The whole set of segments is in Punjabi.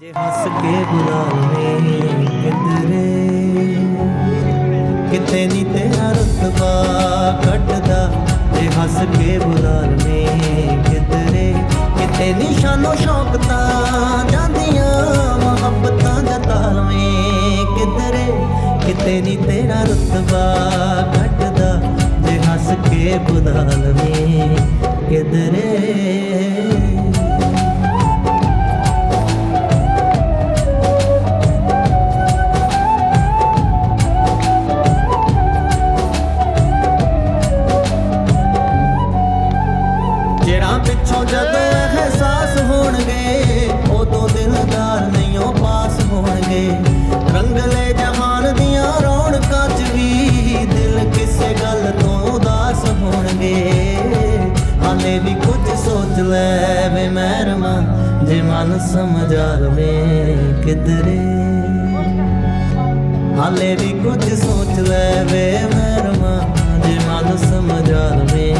ਜੇ ਹੱਸ ਕੇ ਬੁਲਾ ਲਵੇਂ ਕਿਧਰੇ? ਕਿਤੇ ਨਹੀਂ ਤੇਰਾ ਰੁਤਬਾ ਘਟਦਾ ਜੇ ਹੱਸ ਕੇ ਬੁਲਾ ਲਵੇਂ ਕਿਧਰੇ? ਕਿਤੇ ਨਿਸ਼ਾਨੋ ਸ਼ੌਕ ਤਾਂ ਜਾਂਦੀਆਂ ਮੁਹੱਬਤਾਂ ਜਤਾ ਲਵੇਂ ਕਿਧਰੇ? ਕਿਤੇ ਨਹੀਂ ਤੇਰਾ ਰੁਤਬਾ ਘਟਦਾ ਜੇ ਹੱਸ ਕੇ ਬੁਲਾ ਲਵੇਂ ਕਿਧਰੇ? ਵੀ ਕੁਝ ਸੋਚ ਲੈ ਵੇ ਮਹਿਰਮਾ ਜੇ ਮਨ ਸਮਝਾ ਲਵੇ ਕਿਧਰੇ। ਹਾਲੇ ਵੀ ਕੁਝ ਸੋਚ ਲੈ ਵੇ ਮਰਮਾ ਜੇ ਮਨ ਸਮਝਾ ਲਵੇ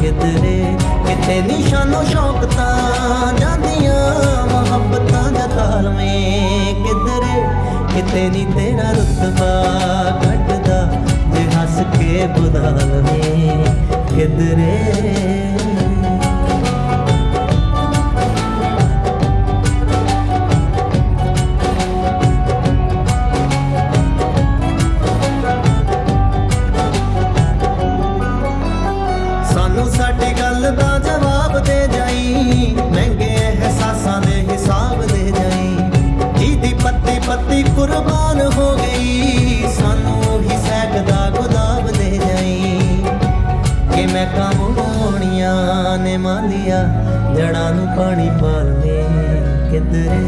ਕਿਧਰੇ। ਕਿਤੇ ਨਿਸ਼ਾਨੋ ਸ਼ੌਕ ਤਾਂ ਜਾਂਦੀਆਂ, ਮੁਹੱਬਤਾਂ ਜਤਾ ਲਵੇਂ ਕਿਧਰੇ। ਕਿਤੇ ਨਹੀਂ ਤੇਰਾ ਰੁਤਬਾ ਘਟਦਾ, ਜੇ ਹੱਸ ਕੇ ਬੁਲਾ ਲਵੇਂ ਕਿਧਰੇ। ਪਾਣੀ ਪਾਲਵੇਂ ਕਿਧਰੇ।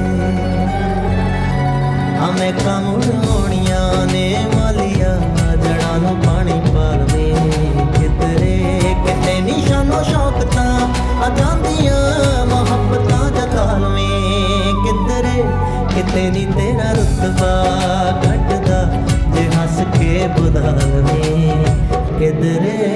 ਹਮੇ ਕਮੜੋਣੀਆਂ ਨੇ ਮਾਲੀਆ ਜੜਾਂ ਨੂੰ ਪਾਣੀ ਪਾਲਵੇਂ ਕਿਧਰੇ। ਕਿਤੇ ਨਿਸ਼ਾਨੋ ਸ਼ੌਕ ਤਾਂ ਆ ਜਾਂਦੀਆਂ ਮੁਹੱਬਤਾਂ ਜਤਾਲਵੇਂ ਕਿਧਰੇ। ਕਿਤੇ ਨਹੀਂ ਤੇਰਾ ਰੁਤਬਾ ਘਟਦਾ, ਜੇ ਹੱਸ ਕੇ ਬੁਲਾ ਕਿਧਰੇ।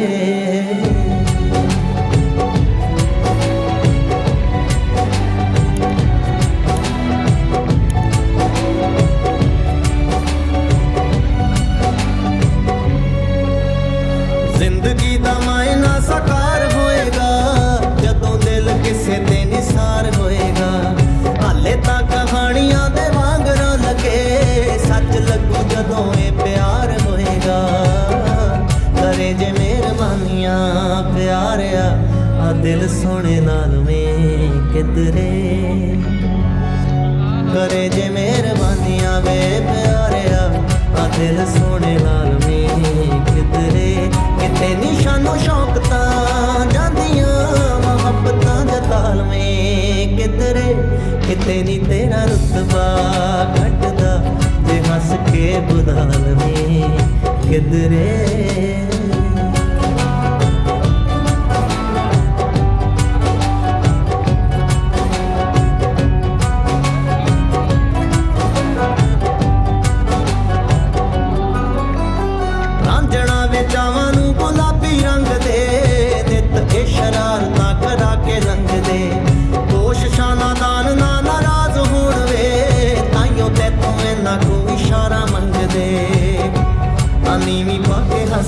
ਲੱਗੂ ਪਿਆਰ ਹੋਏਗਾ? ਕਰੇ ਜੇ ਮਿਹਰਬਾਨੀਆਂ ਪਿਆਰਿਆ ਆ। ਦਿਲ ਸੋਹਣੇ ਨਾਲ ਵੇ ਕਿਧਰੇ। ਕਰੇ ਜੇ ਮਿਹਰਬਾਨੀਆਂ ਵੇ ਪਿਆਰਿਆ ਆ। ਦਿਲ ਸੋਹਣੇ ਲਾਲ ਮੇ ਕਿਧਰੇ। ਕਿਤੇ ਨਿਸ਼ਾਨੋ ਸ਼ੌਕ ਤਾਂ ਜਾਂਦੀਆਂ, ਮੁਹੱਬਤਾਂ ਜਤਾਲ ਮੇ ਕਿਧਰੇ। ਕਿਤੇ ਨਹੀਂ ਤੇਰਾ ਰੁਤਬਾ ਘਟਦਾ। ਹੱਸ ਕੇ ਬੁਲਾ ਲਵੇਂ ਕਿਧਰੇ?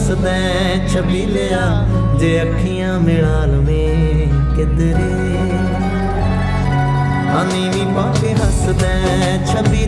ਹੱਸਦਾ ਛਬੀਲਿਆ ਜੇ ਅੱਖੀਆਂ ਮਿਲਾ ਲਵੇਂ ਕਿਧਰੇ। ਆਨੀ ਵੀ ਪਾ ਕੇ ਹੱਸਦਾ ਛਬੀ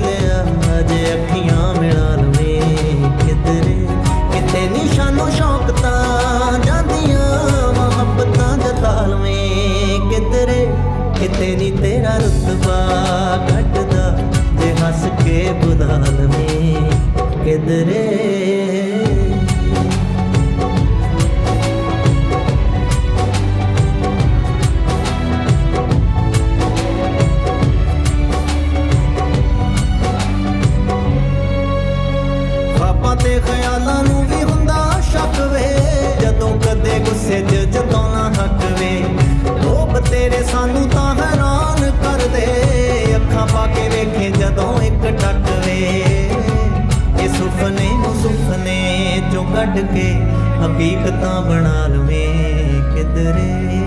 ਸੁਪਨੇ ਚੋਂ ਕੱਢ ਕੇ ਹਕੀਕਤਾਂ ਬਣਾ ਲਵੇਂ ਕਿਧਰੇ।